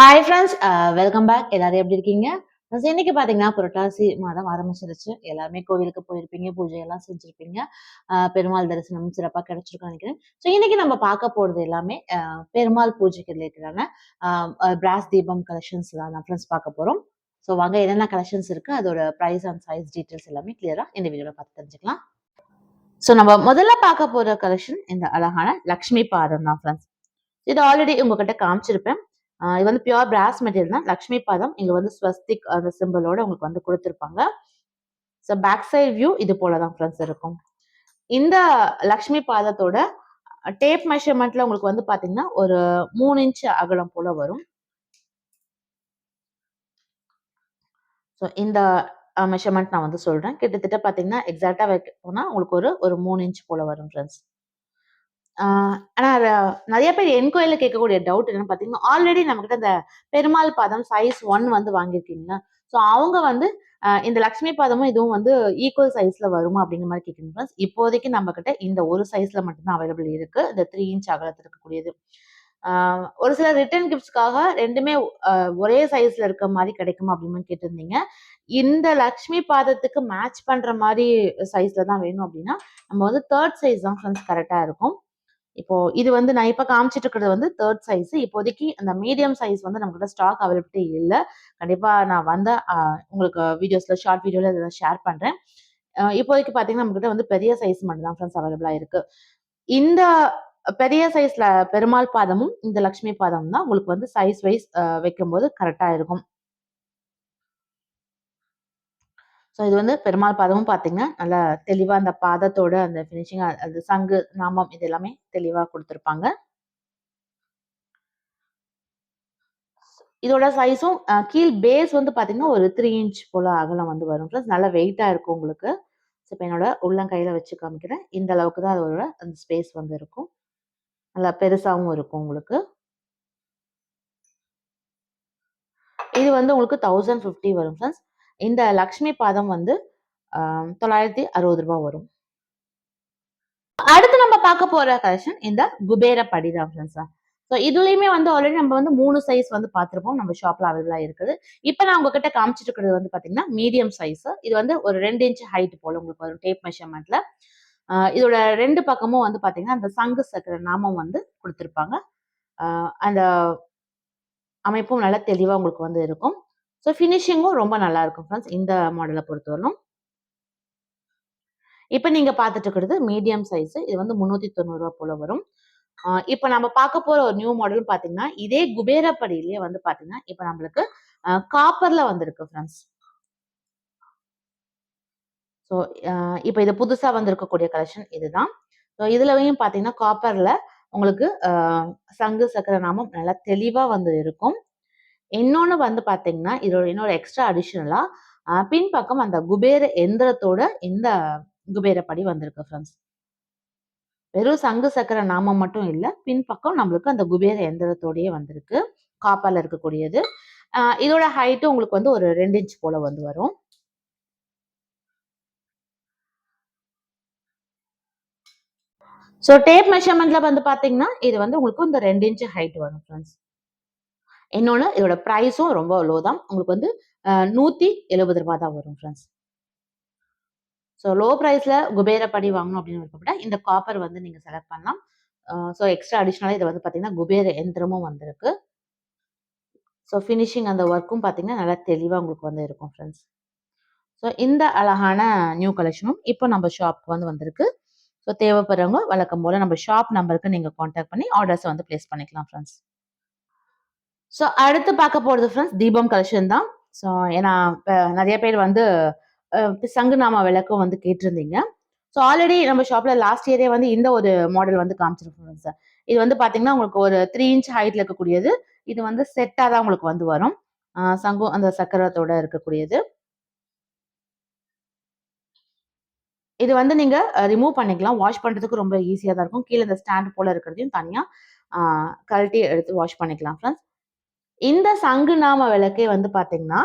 Hi friends welcome back எல்லாரும் எப்படி இருக்கீங்க? இன்னைக்கு பாத்தீங்கன்னா புரட்டாசி மாதம் ஆரம்பிச்சிருச்சு. எல்லாருமே கோவிலுக்கு போயிருப்பீங்க பூஜை எல்லாம் செஞ்சிருப்பீங்க பெருமாள் தரிசனம் சிறப்பாக கிடைச்சிருக்கும்னு நினைக்கிறேன். ஸோ இன்னைக்கு நம்ம பார்க்க போறது எல்லாமே பெருமாள் பூஜைக்கு ரிலேட்டடான பிராஸ் தீபம் கலெக்ஷன்ஸ் தான் நான் ஃப்ரெண்ட்ஸ் பார்க்க போறோம். ஸோ வாங்க என்னென்ன கலெக்ஷன்ஸ் இருக்கு அதோட ப்ரைஸ் அண்ட் சைஸ் டீட்டெயில்ஸ் எல்லாமே கிளியரா இந்த வீடியோல பார்த்து தெரிஞ்சுக்கலாம். ஸோ நம்ம முதல்ல பார்க்க போற கலெக்ஷன் இந்த அழகான லக்ஷ்மி பாதம் தான் ஃப்ரெண்ட்ஸ் இது ஆல்ரெடி உங்ககிட்ட காமிச்சிருப்பேன். இது வந்து பியூர் பிராஸ் மெட்டீரியல் தான். லக்ஷ்மி பாதம் இங்கே வந்து ஸ்வஸ்திக் அந்த சிம்பிளோட உங்களுக்கு வந்து கொடுத்துருப்பாங்க. ஸோ பேக் சைட் வியூ இது போல தான் ஃப்ரெண்ட்ஸ் இருக்கும். இந்த லக்ஷ்மி பாதத்தோட டேப் மெஷர்மெண்ட்ல உங்களுக்கு வந்து பாத்தீங்கன்னா ஒரு மூணு இன்ச் அகலம் போல வரும். ஸோ இந்த மெஷர்மெண்ட் நான் வந்து சொல்றேன். கிட்டத்தட்ட பாத்தீங்கன்னா எக்ஸாக்டா வைக்க போனா உங்களுக்கு ஒரு ஒரு மூணு இன்ச் போல வரும் ஃப்ரெண்ட்ஸ் ஆனா அத நிறைய பேர் என்கொயரில கேட்கக்கூடிய டவுட் என்னன்னு பார்த்தீங்கன்னா ஆல்ரெடி நம்மக்கிட்ட இந்த பெருமாள் பாதம் சைஸ் ஒன் வந்து வாங்கியிருக்கீங்களா? ஸோ அவங்க வந்து இந்த லக்ஷ்மி பாதமும் இதுவும் வந்து ஈக்குவல் சைஸ்ல வருமா அப்படிங்கிற மாதிரி கேட்குறீங்க ஃப்ரெண்ட்ஸ் இப்போதைக்கு நம்ம கிட்ட இந்த ஒரு சைஸ்ல மட்டும்தான் அவைலபிள் இருக்கு. இந்த த்ரீ இன்ச் அகலத்தில் இருக்கக்கூடியது. ஒரு சில ரிட்டர்ன் கிஃப்ட்ஸ்க்காக ரெண்டுமே ஒரே சைஸ்ல இருக்க மாதிரி கிடைக்குமா அப்படின்னு கேட்டிருந்தீங்க. இந்த லக்ஷ்மி பாதத்துக்கு மேட்ச் பண்ற மாதிரி சைஸ்ல தான் வேணும் அப்படின்னா நம்ம வந்து தேர்ட் சைஸ் தான் ஃப்ரெண்ட்ஸ் கரெக்டா இருக்கும். இப்போ இது வந்து நான் இப்போ காமிச்சிட்டு இருக்கிறது வந்து தேர்ட் சைஸ் இப்போதைக்கு அந்த மீடியம் சைஸ் வந்து நம்மகிட்ட ஸ்டாக் அவைலபிலிட்டி இல்லை. கண்டிப்பா நான் வந்த உங்களுக்கு வீடியோஸ்ல ஷார்ட் வீடியோல இதை ஷேர் பண்றேன். இப்போதைக்கு பாத்தீங்கன்னா நம்மகிட்ட வந்து பெரிய சைஸ் மட்டும் தான் ஃப்ரெண்ட்ஸ் அவைலபிளா இருக்கு. இந்த பெரிய சைஸ்ல பெருமாள் பாதமும் இந்த லக்ஷ்மி பாதமும் தான் உங்களுக்கு வந்து சைஸ் வைஸ் வைக்கும்போது கரெக்டா இருக்கும். ஸோ இது வந்து பெருமாள் பாதமும் பார்த்தீங்கன்னா நல்லா தெளிவாக அந்த பாதத்தோட அந்த ஃபினிஷிங் அது சங்கு நாமம் இது எல்லாமே தெளிவாக கொடுத்துருப்பாங்க. இதோட சைஸும் கீழ் பேஸ் வந்து பார்த்தீங்கன்னா ஒரு த்ரீ இன்ச் போல அகலம் வந்து வரும் ப்ளஸ் நல்லா வெயிட்டாக இருக்கும் உங்களுக்கு. ஸோ இப்போ என்னோட உள்ளங்கையில் வச்சு காமிக்கிறேன். இந்த அளவுக்கு தான் அதோட அந்த ஸ்பேஸ் வந்து இருக்கும். நல்லா பெருசாகவும் இருக்கும் உங்களுக்கு. இது வந்து உங்களுக்கு தௌசண்ட் ஃபிஃப்டி வரும் ஃப்ரெண்ட்ஸ் இந்த லக்ஷ்மி பாதம் வந்து தொள்ளாயிரத்தி அறுபது ரூபாய் வரும். அடுத்து நம்ம பார்க்க போற கலெக்ஷன் இந்த குபேர படி தான் ஃப்ரெண்ட்ஸ் ஸோ இதுலயுமே வந்து ஆல்ரெடி நம்ம வந்து மூணு சைஸ் வந்து பார்த்துருப்போம். நம்ம ஷாப்ல அவைலபிளா இருக்குது. இப்போ நான் உங்ககிட்ட காமிச்சிட்டு இருக்கிறது வந்து பாத்தீங்கன்னா மீடியம் சைஸ் இது வந்து ஒரு ரெண்டு இன்ச் ஹைட் போல உங்களுக்கு வரும் டேப் மெஷர்மெண்ட்ல இதோட ரெண்டு பக்கமும் வந்து பாத்தீங்கன்னா அந்த சங்கு சக்கர நாமம் வந்து கொடுத்துருப்பாங்க. அந்த அமைப்பும் நல்லா தெளிவா உங்களுக்கு வந்து இருக்கும். ஸோ ஃபினிஷிங்கும் ரொம்ப நல்லா இருக்கும் ஃப்ரெண்ட்ஸ் இந்த மாடலை பொறுத்தவரைக்கும் இப்போ நீங்கள் பார்த்துட்டு இருக்கிறது மீடியம் சைஸு இது வந்து முந்நூற்றி தொண்ணூறுரூவா போல் வரும். இப்போ நம்ம பார்க்க போகிற ஒரு நியூ மாடல் பார்த்தீங்கன்னா இதே குபேரப்படியிலேயே வந்து பார்த்தீங்கன்னா இப்போ நம்மளுக்கு காப்பரில் வந்திருக்கு ஃப்ரெண்ட்ஸ் ஸோ இப்போ இது புதுசாக வந்திருக்கக்கூடிய கலெக்ஷன் இதுதான். ஸோ இதுலவையும் பார்த்தீங்கன்னா காப்பரில் உங்களுக்கு சங்கு சக்கர நாமம் நல்லா தெளிவாக வந்து இருக்கும். இன்னொன்று வந்து பார்த்தீங்கன்னா இதோட இன்னொரு எக்ஸ்ட்ரா அடிஷ்னலாக பின்பக்கம் அந்த குபேர எந்திரத்தோட இந்த குபேரப்படி வந்திருக்கு ஃப்ரெண்ட்ஸ் வெறும் சங்கு சக்கர நாமம் மட்டும் இல்லை பின்பக்கம் நம்மளுக்கு அந்த குபேர எந்திரத்தோடயே வந்திருக்கு காப்பால் இருக்கக்கூடியது. இதோட ஹைட்டு உங்களுக்கு வந்து ஒரு ரெண்டு இன்ச் போல வந்து வரும். ஸோ டேப் மெஷர்மெண்ட்ல வந்து பார்த்தீங்கன்னா இது வந்து உங்களுக்கு இந்த ரெண்டு இன்ச் ஹைட் வரும் ஃப்ரெண்ட்ஸ் இன்னொன்று இதோட ப்ரைஸும் ரொம்ப லோ தான். உங்களுக்கு வந்து நூற்றி எழுபது ரூபாய் தான் வரும் ஃப்ரெண்ட்ஸ் ஸோ லோ ப்ரைஸில் குபேரப்படி வாங்கணும் அப்படின்னு விருப்பப்பட்டா இந்த காப்பர் வந்து நீங்கள் செலக்ட் பண்ணலாம். ஸோ எக்ஸ்ட்ரா அடிஷ்னலாக இது வந்து பார்த்தீங்கன்னா குபேர எந்திரமும் வந்திருக்கு. ஸோ ஃபினிஷிங் அந்த ஒர்க்கும் பார்த்தீங்கன்னா நல்லா தெளிவாக உங்களுக்கு வந்து இருக்கும் ஃப்ரெண்ட்ஸ் ஸோ இந்த அழகான நியூ கலெக்ஷனும் இப்போ நம்ம ஷாப்க்கு வந்து வந்திருக்கு. ஸோ தேவைப்படுறவங்க வழக்கம் போல் நம்ம ஷாப் நம்பருக்கு நீங்கள் காண்டாக்ட் பண்ணி ஆர்டர்ஸை வந்து ப்ளேஸ் பண்ணிக்கலாம் ஃப்ரெண்ட்ஸ் ஸோ அடுத்து பார்க்க போகிறது ஃப்ரெண்ட்ஸ் தீபம் கலெக்ஷன் தான். ஸோ ஏன்னா இப்போ நிறைய பேர் வந்து சங்குநாமா விளக்கும் வந்து கேட்டிருந்தீங்க. ஸோ ஆல்ரெடி நம்ம ஷாப்பில் லாஸ்ட் இயரே வந்து இந்த ஒரு மாடல் வந்து காமிச்சிருக்கோம் சார் இது வந்து பார்த்தீங்கன்னா உங்களுக்கு ஒரு த்ரீ இன்ச் ஹைட்ல இருக்கக்கூடியது. இது வந்து செட்டாக தான் உங்களுக்கு வந்து வரும். சங்கு அந்த சக்கரத்தோட இருக்கக்கூடியது. இது வந்து நீங்க ரிமூவ் பண்ணிக்கலாம். வாஷ் பண்றதுக்கு ரொம்ப ஈஸியாக தான் இருக்கும். கீழே இந்த ஸ்டாண்ட் போல இருக்கிறதையும் தனியா கழட்டி எடுத்து வாஷ் பண்ணிக்கலாம் ஃப்ரெண்ட்ஸ் இந்த சங்கு நாம விளக்கே வந்து பாத்தீங்கன்னா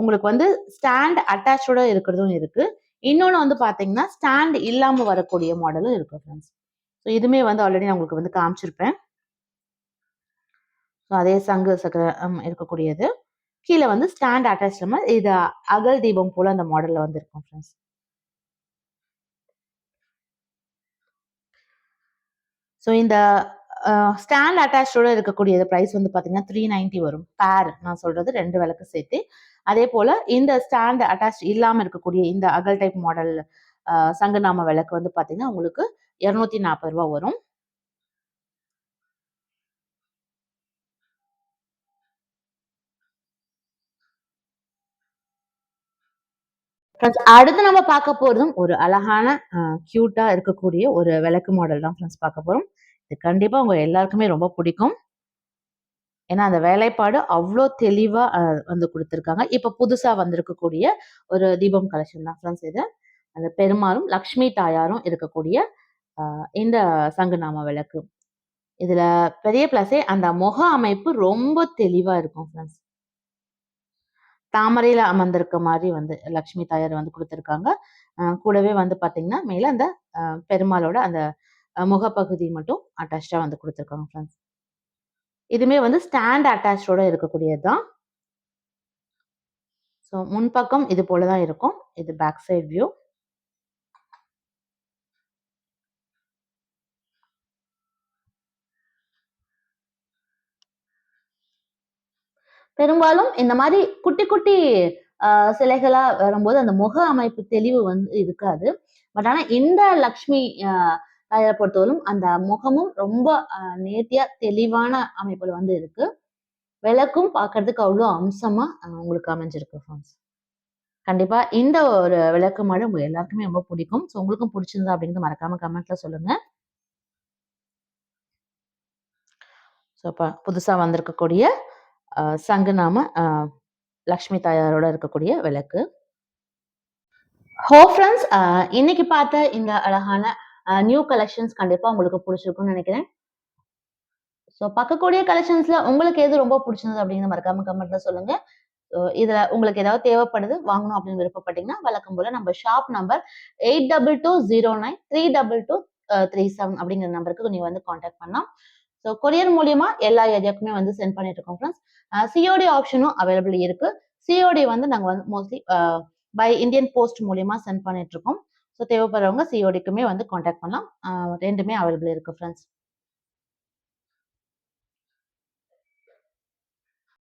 உங்களுக்கு வந்து ஸ்டாண்ட் அட்டாச்சோட இருக்கிறதும் இருக்கு. இன்னொன்று வந்து பாத்தீங்கன்னா ஸ்டாண்ட் இல்லாம வரக்கூடிய மாடலும் இருக்கு ஃப்ரெண்ட்ஸ் ஸோ இதுமே வந்து ஆல்ரெடி நான் உங்களுக்கு வந்து காமிச்சிருப்பேன். ஸோ அதே சங்கு சக்கரம் இருக்கக்கூடியது. கீழே வந்து ஸ்டாண்ட் அட்டாச் இது அகல் தீபம் போல அந்த மாடல்ல வந்து இருக்கும் ஃப்ரெண்ட்ஸ் ஸோ இந்த ஸ்டாண்ட் அட்டாச்சோட இருக்கக்கூடியது ப்ரைஸ் வந்து பார்த்தீங்கன்னா த்ரீ நைன்ட்டி வரும். பேர் நான் சொல்றது ரெண்டு விளக்கு சேர்த்து. அதே போல இந்த ஸ்டாண்ட் அட்டாச் இல்லாமல் இருக்கக்கூடிய இந்த அகல் டைப் மாடல் சங்கநாம விளக்கு வந்து பார்த்தீங்கன்னா உங்களுக்கு இரநூத்தி நாற்பது ரூபா வரும். அடுத்து நம்ம பார்க்க போறதும் ஒரு அழகான கியூட்டா இருக்கக்கூடிய ஒரு விளக்கு மாடல் தான் ஃப்ரெண்ட்ஸ் பார்க்க போறோம். இது கண்டிப்பாக உங்கள் எல்லாருக்குமே ரொம்ப பிடிக்கும். ஏன்னா அந்த வேலைப்பாடு அவ்வளோ தெளிவாக வந்து கொடுத்துருக்காங்க. இப்போ புதுசாக வந்திருக்கக்கூடிய ஒரு தீபம் கலெக்ஷன் தான் ஃப்ரெண்ட்ஸ் இது. அந்த பெருமாளும் லக்ஷ்மி தாயாரும் இருக்கக்கூடிய இந்த சங்குநாம விளக்கு. இதில் பெரிய பிளஸே அந்த முக அமைப்பு ரொம்ப தெளிவாக இருக்கும் ஃப்ரெண்ட்ஸ் தாமரையில் அமர்ந்திருக்க மாதிரி வந்து லக்ஷ்மி தாயார் வந்து கொடுத்துருக்காங்க. கூடவே வந்து பார்த்தீங்கன்னா மேலே அந்த பெருமாளோட அந்த முகப்பகுதி மட்டும் அட்டாச்சாக வந்து கொடுத்துருக்காங்க ஃப்ரெண்ட்ஸ் இதுமே வந்து ஸ்டாண்ட் அட்டாச்சோட இருக்கக்கூடியது தான் ஸோ முன்பக்கம் இது போல தான் இருக்கும். இது பேக் சைட் வியூ பெரும்பாலும் இந்த மாதிரி குட்டி குட்டி சிலைகளா வரும்போது அந்த முக அமைப்பு தெளிவு வந்து இருக்காது. பட் ஆனா இந்த லக்ஷ்மி தாயை பொறுத்தவரையும் அந்த முகமும் ரொம்ப நேர்த்தியா தெளிவான அமைப்புல வந்து இருக்கு. விளக்கும் பார்க்கறதுக்கு அவ்வளோ அம்சமா உங்களுக்கு அமைஞ்சிருக்கு ஃப்ரெண்ட்ஸ் கண்டிப்பா இந்த ஒரு விளக்கு மாடு உங்க எல்லாருக்குமே ரொம்ப பிடிக்கும். ஸோ உங்களுக்கும் பிடிச்சிருந்தா அப்படிங்கிறது மறக்காம கமெண்ட்ல சொல்லுங்க. ஸோ இப்போ புதுசாக வந்திருக்கக்கூடிய சங்குநாம லக்ஷ்மி தாயாரோட இருக்கக்கூடிய விளக்கு. ஹோ ஃப்ரெண்ட்ஸ் இன்னைக்கு பார்த்த இந்த அழகான நியூ கலெக்ஷன்ஸ் கண்டிப்பா உங்களுக்கு பிடிச்சிருக்கும்னு நினைக்கிறேன். ஸோ பார்க்கக்கூடிய கலெக்ஷன்ஸ்ல உங்களுக்கு எது ரொம்ப பிடிச்சிருந்தது அப்படின்னு மறக்காம கமெண்ட்ல சொல்லுங்க. இதுல உங்களுக்கு ஏதாவது தேவைப்படுது வாங்கணும் அப்படின்னு விருப்பப்பட்டீங்கன்னா வழக்கம் போல நம்ம shop number eight double two zero nine three double two three seven அப்படிங்கிற நம்பருக்கு நீங்க வந்து காண்டாக்ட் பண்ணலாம். ஸோ கொரியர் மூலியமா எல்லா ஏரியாவுக்குமே வந்து சென்ட் பண்ணிட்டு இருக்கோம் ஃப்ரெண்ட்ஸ் சிஓடி ஆப்ஷனும் அவைலபிள் இருக்கு. சிஓடி வந்து நாங்கள் வந்து மோஸ்ட்லி பை இந்தியன் போஸ்ட் மூலியமா சென்ட் பண்ணிட்டு இருக்கோம். ஸோ தேவைப்படுறவங்க சிஓடிக்குமே வந்து காண்டாக்ட் பண்ணலாம். ரெண்டுமே அவைலபிள் இருக்கு ஃப்ரெண்ட்ஸ்